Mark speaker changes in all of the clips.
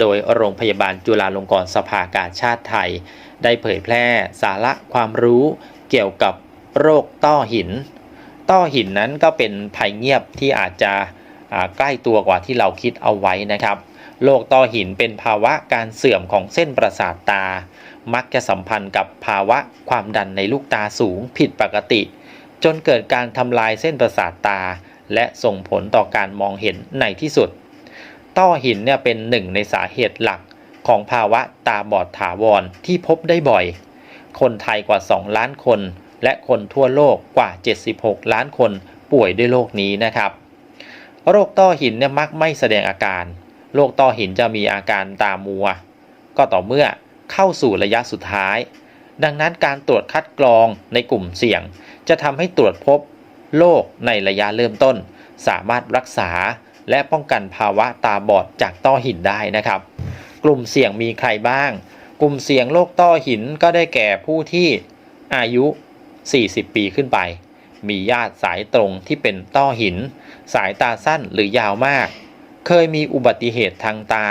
Speaker 1: โดยโรงพยาบาลจุฬาลงกรณ์สภากาชาติไทย ได้เผยแพร่สาระความรู้เกี่ยวกับโรคต้อหิน ต้อหินนั้นก็เป็นภัยเงียบที่อาจจะใกล้ตัวกว่าที่เราคิดเอาไว้นะครับโรคต้อหินเป็นภาวะการเสื่อมของเส้นประสาทตา มักจะสัมพันธ์กับภาวะความดันในลูกตาสูงผิดปกติ จนเกิดการทำลายเส้นประสาทตา และส่งผลต่อการมองเห็นในที่สุด ต้อหินเนี่ยเป็นหนึ่งในสาเหตุหลักของภาวะตาบอดถาวรที่พบได้บ่อย คนไทยกว่า 2 ล้านคน และคนทั่วโลกกว่า 76 ล้านคนป่วยด้วยโรคนี้นะครับ โรคต้อหินเนี่ยมักไม่แสดงอาการ โรคต้อหินจะมีอาการตามัว ก็ต่อเมื่อเข้าสู่ระยะสุดท้าย ดังนั้นการตรวจคัดกรองในกลุ่มเสี่ยง จะทำให้ตรวจพบโรคในระยะเริ่มต้น สามารถรักษา และป้องกันภาวะตาบอดจากต้อหินได้นะครับ กลุ่มเสี่ยงมีใครบ้าง กลุ่มเสี่ยงโรคต้อหินก็ได้แก่ผู้ที่อายุ 40 ปีขึ้นไป มีญาติสายตรงที่เป็นต้อหิน สายตาสั้นหรือยาวมาก เคยมีอุบัติเหตุทางตา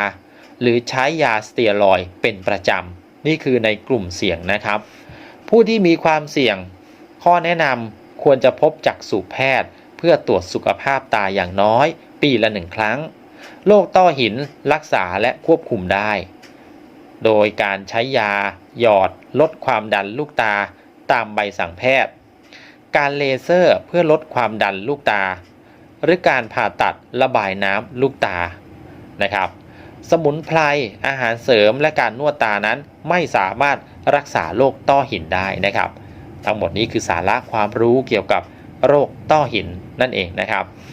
Speaker 1: หรือใช้ยาสเตียรอยเป็นประจำ นี่คือในกลุ่มเสี่ยงนะครับ ผู้ที่มีความเสี่ยง ข้อแนะนำควรจะพบจักษุแพทย์เพื่อตรวจสุขภาพตาอย่างน้อย ปีละหนึ่งครั้ง โรคต้อหินรักษาและควบคุมได้ โดยการใช้ยา หยอด ลดความดันลูกตาตามใบสั่งแพทย์ การเลเซอร์เพื่อลดความดันลูกตา หรือการผ่าตัดระบายน้ำลูกตานะครับสมุนไพร อาหารเสริม และการนวดตานั้นไม่สามารถรักษาโรคต้อหินได้นะครับ ทั้งหมดนี้คือสาระความรู้เกี่ยวกับโรคต้อหินนั่นเองนะครับ